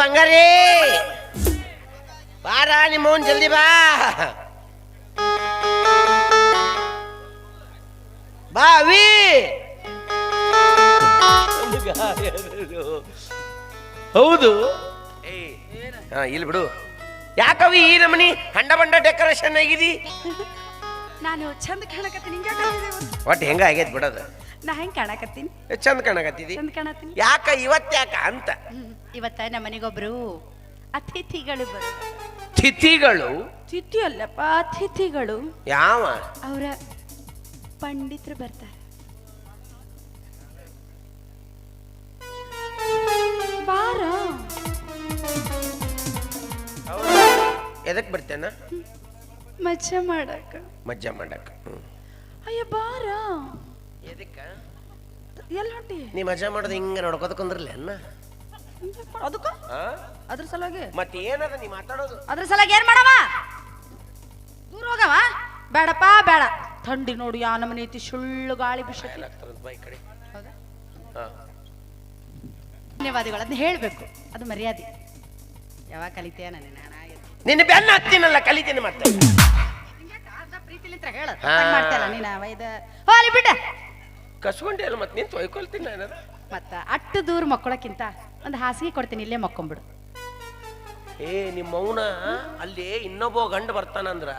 ಬಂಗಾರಿ. ಬಾರ ನಿಮ್ಮವನ್ ಜಲ್ದಿ ಬಾ. ಬಾವಿ ಹೌದು. ಹಾ ಇಲ್ಲಿ ಬಿಡು. ಯಾಕವಿ ಈ ನಮನಿ? ಹಂಡ ಬಂಡ ಡೆಕೋರೇಷನ್ ಆಗಿದಿ? ನಾನು ಚಂದ ಕಾಣಕತ್ತೀನಿ. ಹಿಂಗ ಒಟ್ಟು ಹೆಂಗ ಆಗೈತ್ ಬಿಡೋದು? ನಾ ಹೆಂಗ್ ಕಾಣಕತ್ತೀನಿ? ಚಂದ ಕಾಣಕತ್ತಿದಿ? ಚಂದ ಕಾಣತ್ತೀನಿ. ಯಾಕ ಇವತ್ ಯಾಕ ಅಂತ. ಇವತ್ತ ನಮ್ಮ ಮನೆಗೊಬ್ರು ಅತಿಥಿಗಳು ಬರು ತಿಥಿಗಳು ತಿಥಿ ಅಲ್ಲಪ್ಪ ಅತಿಥಿಗಳು. ಯಾವ? ಅವರ ಪಂಡಿತರು ಬರ್ತಾರೆ. ಬಾರ. ಎದಕ್ ಬರ್ತೇನ? ಮಜಾ ಮಾಡಕ. ಮಜ್ಜಾ ಮಾಡಕ್. ಅಯ್ಯ ಬಾರ. ಎದಕ್ಕ? ಎಲ್ಲಿ ಹೊಂಟಿ? ನೀ ಮಜಾ ಮಾಡೋದು ಹಿಂಗ ನೋಡ್ಕೋತ ಕುಂದ್ರಲ್ಲ ಅನ್ನ ಅದಕ್ಕ? ಅದ್ರ ಸಲುವಾಗಿ? ಮತ್ತೆ ಏನದ ನೀ ಮಾತಾಡೋದು? ಅದ್ರ ಸಲುವಾಗಿ ಏನ್ ಮಾಡವ? ದೂರ ಹೋಗವ? ಬೇಡಪ್ಪ ಬೇಡ. ಥಂಡಿ ನೋಡಿ ಯಾ ನಮ್ಮನೆ ಐತಿ ಸುಳ್ಳು ಗಾಳಿ ಬಿಸಿ ಧನ್ಯವಾದಗಳು ಅದನ್ನ ಹೇಳ್ಬೇಕು. ಅದು ಮರ್ಯಾದೆ. ಯಾವಾಗ ಕಲಿತೀಯ ನಾನು? ನಿನ್ನ ಬೆನ್ನ ಹತ್ತಿನಲ್ಲ ಕಲಿತೀನಿ ಮತ್ತೆ. ಪ್ರೀತಿಲಿಂತ್ರ ಹೇಳ. ಹಾ. ಮಾಡ್ತೀಯಲ್ಲ ನೀನ ವೈದ. ಹೋಲಿ ಬಿಟ್ಟ ಕಸ್ಕೊಂಡೆ ಅಲ್ಲ ಮತ್ತೆ ನಿಂತು ತೊಯ್ಕೊಳ್ತೀನಿ ನಾನು ಮತ್ತ ಅಟ್ಟು ದೂರ ಮಕ್ಕಳಕ್ಕಿಂತ ಒಂದು ಹಾಸಿಗೆ ಕೊಡ್ತೀನಿ ಇಲ್ಲೇ ಮಕ್ಕೊಂಬಿಡು ಏ ನಿಮ್ಮ ಮೌನ ಅಲ್ಲಿ ಇನ್ನೊಬ್ಬ ಗಂಡ ಬರ್ತಾನಂದ್ರ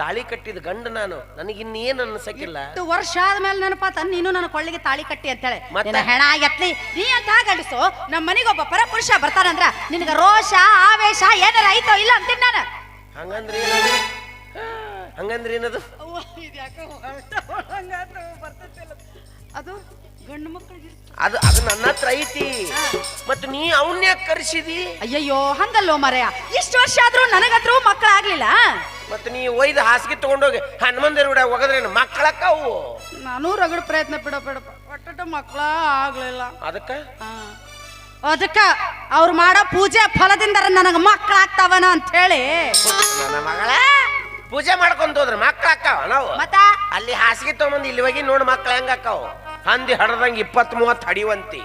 ತಾಳಿ ಕಟ್ಟಿದ ಗಂಡ ನಾನು ನನಗಿನ್ನೇನು ಅನ್ಸಕ್ಕಿಲ್ಲ ಇಷ್ಟು ವರ್ಷ ಆದ್ಮೇಲೆ ನೆನಪಾತ ನೀನು ನನ್ನ ಕೊಳ್ಳಿಗೆ ತಾಳಿ ಕಟ್ಟಿ ಅಂತೇಳಿ ಮತ್ತೆ? ಹೆಣ ಎತ್ಲಿ ನೀ ಅಂತ ಗಂಡಸು ನಮ್ಮ ಮನೆಗೆ ಒಬ್ಬ ಪರಪುರುಷ ಬರ್ತಾನಂದ್ರ ನಿನಗ ರೋಷ ಆವೇಶ ಏನಾರ ಐತೋ ಇಲ್ಲ ಅಂತೀನಿ ನಾನು ಹಂಗಂದ್ರೆ ಏನದು ಹಂಗಂದ್ರೆ ಏನದು ಅದು ಗಂಡು ಮಕ್ಕಳಿಗೆ ಅದು ಅದು ನನ್ನ ಹತ್ರ ಐತಿ. ಮತ್ತೆ ನೀ ಅವನ್ನೇ ಕರೆಸಿದಿ? ಅಯ್ಯಯ್ಯೋ ಹಂಗಲ್ಲೋ ಮರೆಯ. ಇಷ್ಟು ವರ್ಷ ಆದ್ರೂ ನನಗತ್ರೂ ಮಕ್ಕಳಾಗ್ಲಿಲ್ಲ. ಮತ್ತೆ ನೀ ಒಯ್ದು ಹಾಸಿಗೆ ತಗೊಂಡೋಗಿ ಹನುಮಂದಿರ ಬಿಡ ಒಗದ್ರೇನು ಮಕ್ಕಳಕ್ಕವು? ನಾನು ರಗಡ ಪ್ರಯತ್ನ ಬಿಡ ಬಿಡಪ್ಪ. ಒಟ್ಟಟ ಮಕ್ಕಳ ಆಗ್ಲಿಲ್ಲ. ಅದಕ್ಕ? ಅದಕ್ಕ ಅವ್ರು ಮಾಡೋ ಪೂಜೆ ಫಲದಿಂದ ನನಗ ಮಕ್ಕಳಾಗ್ತಾವನ ಅಂತ ಹೇಳಿ ನನ್ನ ಮಗಳ ಪೂಜೆ ಮಾಡ್ಕೊಂತ ಹೋದ್ರ ಮಕ್ಕಳಕ್ಕಾವ ನಾವು? ಮತ್ತ? ಅಲ್ಲಿ ಹಾಸಿಗೆ ತಗೊಂಬಂದು ಇಲ್ಲಿ ಹೋಗಿ ನೋಡು ಮಕ್ಕಳ ಹೆಂಗ ಅಕ್ಕಾವ ಹಂದಿ ಹಡದಂಗ ಇಪ್ಪತ್ ಮೂವತ್ತು ಹಡಿವಂತಿ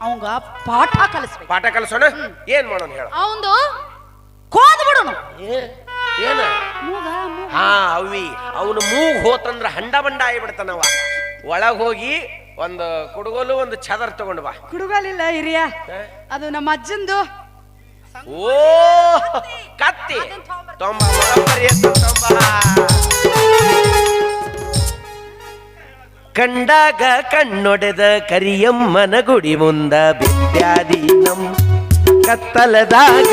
ಅವಂಗ ಪಾಠ ಕಲಿಸ್ಬೇಕು. ಪಾಠ ಕಲ್ಸೋಣ? ಏನ್ ಮಾಡೋಣ ಹೇಳ. ಅವಂದು ಕೋದ್ ಬಿಡೋನು. ಏ- ಏನ? ಹಾ ಅವಿ. ಅವನು ಮೂಗ್ ಹೋತಂದ್ರ ಹಂಡ ಬಂಡ ಆಗಿಬಿಡ್ತಾನವ ಒಳಗ್ ಹೋಗಿ ಒಂದು ಕುಡುಗೋಲು ಒಂದು ಚದರ್ ತಗೊಂಡ್ ಬಾ. ಕುಡುಗಲಿಲ್ಲ ಹಿರಿಯ. ಅದು ನಮ್ಮ ಅಜ್ಜಂದು. ಓ ಕತ್ತಿ. ತೊಂಬ ತೊಂಬ. ಕಂಡಾಗ ಕಣ್ಣೊಡೆದ ಕರಿಯಮ್ಮನ ಗುಡಿ ಮುಂದ ಬಿದ್ಯಾದಿ ನಮ್ ಕತ್ತಲದಾಗ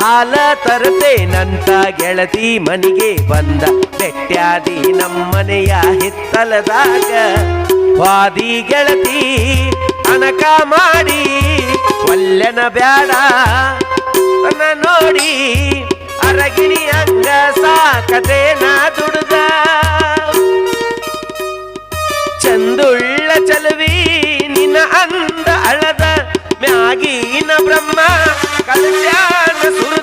ಹಾಲ ತರತೇನಂತ ಗೆಳತಿ ಮನಿಗೆ ಬಂದ ಬೆಟ್ಟ್ಯಾದಿ ನಮ್ಮನೆಯ ಹಿತ್ತಲದಾಗ. ವಾದಿ ಗೆಳತಿ ಅನಕ ಮಾಡಿ ಒಲ್ಲೆನ ಬ್ಯಾಡ ನೋಡಿ ಅರಗಿಣಿ ಅಂಗ ನಾ ದುಡ್ದ. ಚಂದುಳ್ಳ ಚಲುವಿ ನಿನ್ನ ಅಂದ ಅಳದ ಮ್ಯಾಗಿನ ಬ್ರಹ್ಮ ಕಲ್ಯಾಣ ಸುರದ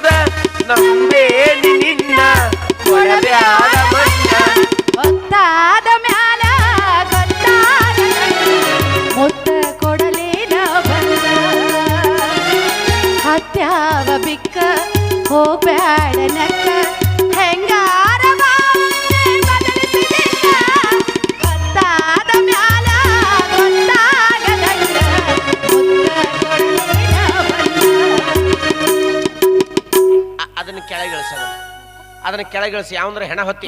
ಅದನ್ನ ಕೆಳಗಿಳಿಸಿ ಯಾವಂದ್ರೆ ಹೆಣ ಹೊತ್ತಿ!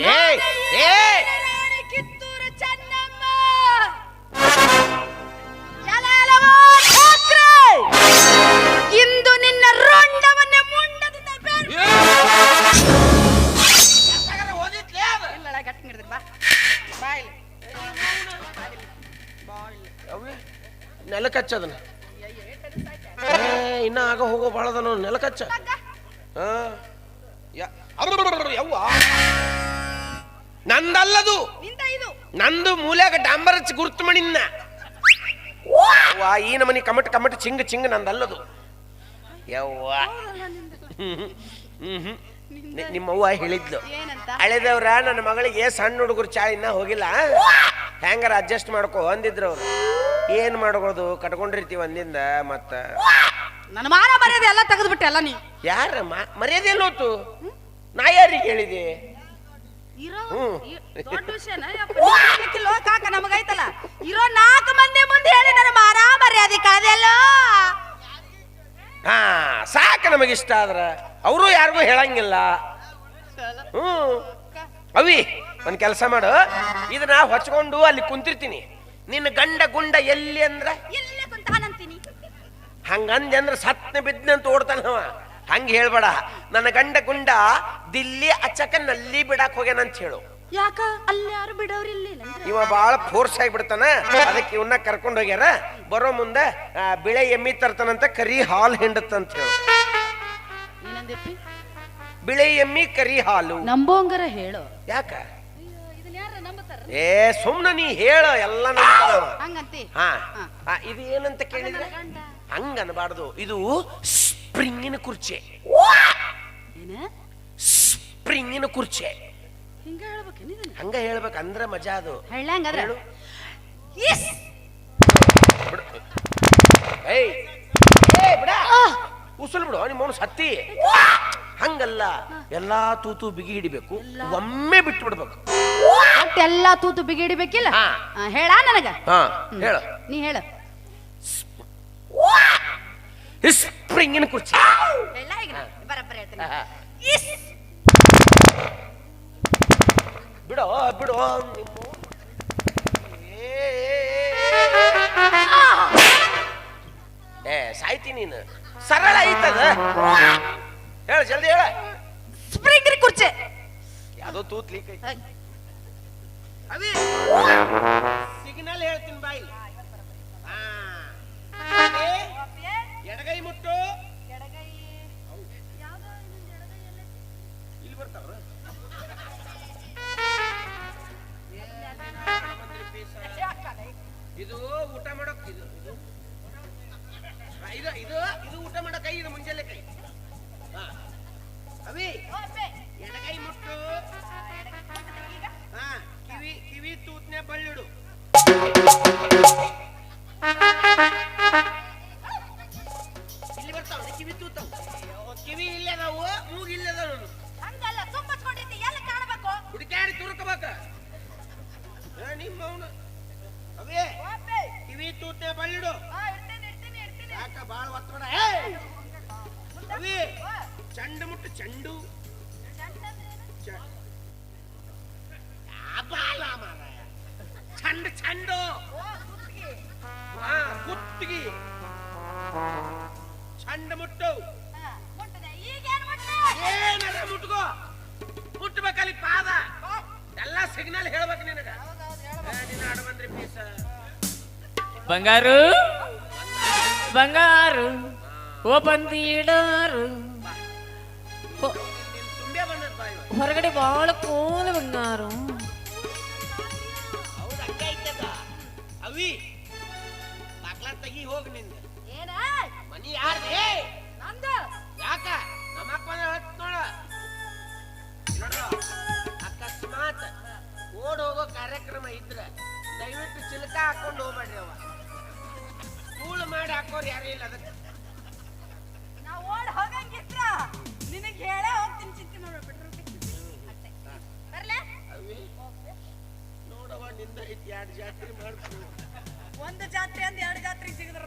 ಇಂದು ನಿನ್ನ ರೋಂಡವನ್ನೇ ಮುಂಡದಿಂದ ಹಚ್ಚದನ್ನ ಏ ಇನ್ನ ಆಗ ಹೋಗೋ ಬಾಳದ ನೆಲಕಚ್ಚ. ಹಾ. ಯವ್ವ. ನಂದಲ್ಲದು. ನಿಂದ ಮೂಲ್ಯಾಗ ಡಾಂಬರ್ ಗುರ್ತು ಮಣಿನ್ನ ಈ ನಮನಿ ಕಮಟ್ ಕಮಟ್ ಚಿಂಗ್ ಚಿಂಗ್ ನಂದಲ್ಲದು. ಯವ್ವ. ಹ್ಮ್ ನಿಮ್ಮವ್ವ ಹೇಳಿದ್ಲು. ಹಳೆದವ್ರ ನನ್ನ ಮಗಳಿಗೆ ಸಣ್ಣ ಹುಡುಗರು ಇನ್ನ ಹೋಗಿಲ್ಲ. ಹೆಂಗಾರ ಅಡ್ಜಸ್ಟ್ ಮಾಡ್ಕೋ ಅಂದಿದ್ರು ಅವ್ರು. ಏನ್ ಮಾಡ್ಕೊಳ್ದು? ಕಟ್ಕೊಂಡಿರ್ತೀವಿ ಅಂದಿಂದ ಮತ್ತ. ನನ್ನ ಮಾನ ಮರ್ಯಾದೆ ಎಲ್ಲ ತೆಗೆದ್ಬಿಟ್ಟೆ ಎಲ್ಲ ನೀ. ಯಾರ ಮರ್ಯಾದೆ ಎಲ್ಲೋತು ನಾ ಯಾರಿಗೆ ಹೇಳಿದೆ? ಇರೋ ದೊಡ್ಡ ವಿಷಯನ? ಕಾಕ ನಮಗೈತಲ್ಲ ಇರೋ ನಾಲ್ಕು ಮಂದಿ ಮುಂದೆ ಹೇಳಿ ನನ್ನ ಮಾನ ಮರ್ಯಾದೆ ಕಾದೆಲ್ಲ ಹಾ ಸಾಕ ನಮಗಿಷ್ಟ ಆದ್ರ. ಅವರು ಯಾರಿಗೂ ಹೇಳಂಗಿಲ್ಲ. ಹ್ಮ್ ಅವಿ ಒಂದ್ ಕೆಲಸ ಮಾಡು. ಇದನ್ನ ಹೊಚ್ಕೊಂಡು ಅಲ್ಲಿ ಕುಂತಿರ್ತೀನಿ. ನಿನ್ನ ಗಂಡ ಗುಂಡ ಎಲ್ಲಿ ಅಂದ್ರ ಹಂಗಂದೆ ಅಂದ್ರೆ ಸತ್ನ ಬಿದ್ದಂತ ಅಂತ ಓಡ್ತಾನವ ಹಂಗ ಹೇಳ್ಬೇಡ. ನನ್ನ ಗಂಡ ಗುಂಡ ದಿಲ್ಲಿ ಅಚ್ಚಕ ನಲ್ಲಿ ಬಿಡಾಕ್ ಹೋಗ್ಯಾನಂತ ಹೇಳು. ಯಾಕ? ಅಲ್ಲಿ ಯಾರು ಬಿಡೋರಿಲ್ಲ ಇವ ಬಾಳ ಫೋರ್ಸ್ ಆಗಿಬಿಡ್ತಾನ ಅದಕ್ಕೆ ಇವನ್ನ ಕರ್ಕೊಂಡು ಹೋಗ್ಯಾರ. ಬರೋ ಮುಂದೆ ಬಿಳೆ ಎಮ್ಮಿ ತರ್ತಾನಂತ ಕರಿ ಹಾಲ್ ಹಿಂಡತ್ತಂತ ಹೇಳು. ಬಿಳೆ ಎಮ್ಮಿ ಕರಿ ಹಾಲು. ನಂಬೋಂಗರ ಹೇಳು. ಯಾಕ? ಏ ಸುಮ್ನ ನೀ ಹೇಳ ಎಲ್ಲ ನಂಬ್ತಾನವ. ಹಾ. ಇದು ಏನಂತ ಕೇಳಿದ್ರೆ? ಗಂಡ ಹಂಗ ಅನ್ಬಾರ್ದು ಇದು ಸ್ಪ್ರಿಂಗಿನ ಕುರ್ಚಿ. ಸ್ಪ್ರಿಂಗಿನ ಕುರ್ಚಿ. ಹಿಂಗ ಅಂದ್ರೆ ಮಜಾ ಅದು. ಹೇಳು. ಏಯ್! ಬಿಡ! ಉಸುಲ್ ಬಿಡು ನಿಮ್ಮ ಸತ್ತಿ. ಹಂಗಲ್ಲ. ಎಲ್ಲಾ ತೂತು ಬಿಗಿ ಹಿಡಿಬೇಕು. ಒಮ್ಮೆ ಬಿಟ್ಟು ಬಿಡ್ಬೇಕು ಎಲ್ಲಾ ತೂತು ಬಿಗಿ ಹಿಡಿಬೇಕಿಲ್ಲ? ಹೇಳ ನನಗ? ಹಾ ಹೇಳ. ನೀ ಹೇಳ. ಸ್ಪ್ರಿಂಗಿನ ಕುರ್ಚಿ ಹೇಳ ಈಗ ನಾ ಬರಬ್ಬರ ಹೇಳ್ತೀನಿ ಇಸ್ ಬಿಡೋ ಬಿಡೋ ಏ ಸಾಯ್ತಿ ನೀನು ಸರಳ ಐತದ ಹೇಳ ಜಲ್ದಿ ಹೇಳ ಸ್ಪ್ರಿಂಗ್ ಕುರ್ಚಿ ಯಾವ್ದೋ ತೂತ್ ಲೀಕ್ ಐತಿ ಸಿಗ್ನಲ್ ಹೇಳ್ತೀನಿ ಬಾಯಿ ಎಡಗೈ ಮುಟ್ಟು. ಇಲ್ಲಿ ಬರ್ತಾವ್ರ? ಇದು ಊಟ ಮಾಡೋಕ್ ಇದು ಇದು. ಇದು ಇದು ಊಟ ಮಾಡೋ ಕೈ ಇದು ಮುಂಜಾನೆ ಕೈ. ಹಾ. ಅವಿ ಎಡಗೈ ಮುಟ್ಟು. ಹಾ ಕಿವಿ ಕಿವಿ ತೂತ್ನೆ ಬಳ್ಳಿಡು. ನಿಮ್ಮ ಅವನು ಅವೇ ಕಿವಿ ತೂತೆ ಬಳ್ಳಿಡು. ಯಾಕ ಬಾಳ ಒತ್ತಡ? ಅವೇ ಚಂಡು ಮುಟ್ಟು ಚಂಡು. ಬಾಲ ಮಾರಾಯ. ಚಂಡು ಚಂಡು. ಹಾ ಕುತ್ತಿಗೆ. ಬಂಗಾರು ಬಂಗಾರು ಓ ಬಂದಿಡಾರು. ಹೊ- ನಿನ್ ತುಂಬೆ ಬಂದದ್ ಬಾಯಿ ಹೊರಗಡೆ ಬಹಳ ಕೋಲ ಬಂಗಾರು. ಹೌದು ಹಂಗೆ ಐತದ ಅವಿ ಬಾಕ್ಲ ತೆಗಿ ಹೋಗ್ನಿಂದ. ಏನ? ಮನಿ ಯಾರ್ದೇ? ನಂದು? ಯಾಕ? ನಮ್ಮಪ್ಪ ಹತ್ ನೋಡ. ಅಕಸ್ಮಾತ್ ಓಡ್ ಹೋಗೋ ಕಾರ್ಯಕ್ರಮ ಇದ್ರ ದಯವಿಟ್ಟು ಚಿಲಕ ಹಾಕೊಂಡು ಹೋಗ್ಬೇಡ್ರಿ ಅವ ಕೂಳು ಮಾಡಿ ಹಾಕೋರು ಯಾರು ಇಲ್ಲ ಅದಕ್ಕೆ. ನಾ ಓಡ್ ಹೋಗಂಗಿದ್ರ ನಿನಗೆ ಹೇಳೇ ಹೋಗ್ತೀನಿ ಚಿಂತೆ ಮಾಡ್ಬಿಟ್ರು ಬರ್ಲೆ? ಅವಿ ನೋಡವ ನಿಂದ ಐತಿ ಎರಡು ಜಾತ್ರೆ ಮಾಡ್ತೀನಿ ಒಂದು ಜಾತ್ರೆ ಅಂದ್ ಎರಡು ಜಾತ್ರೆ ಸಿಗಿದ್ರ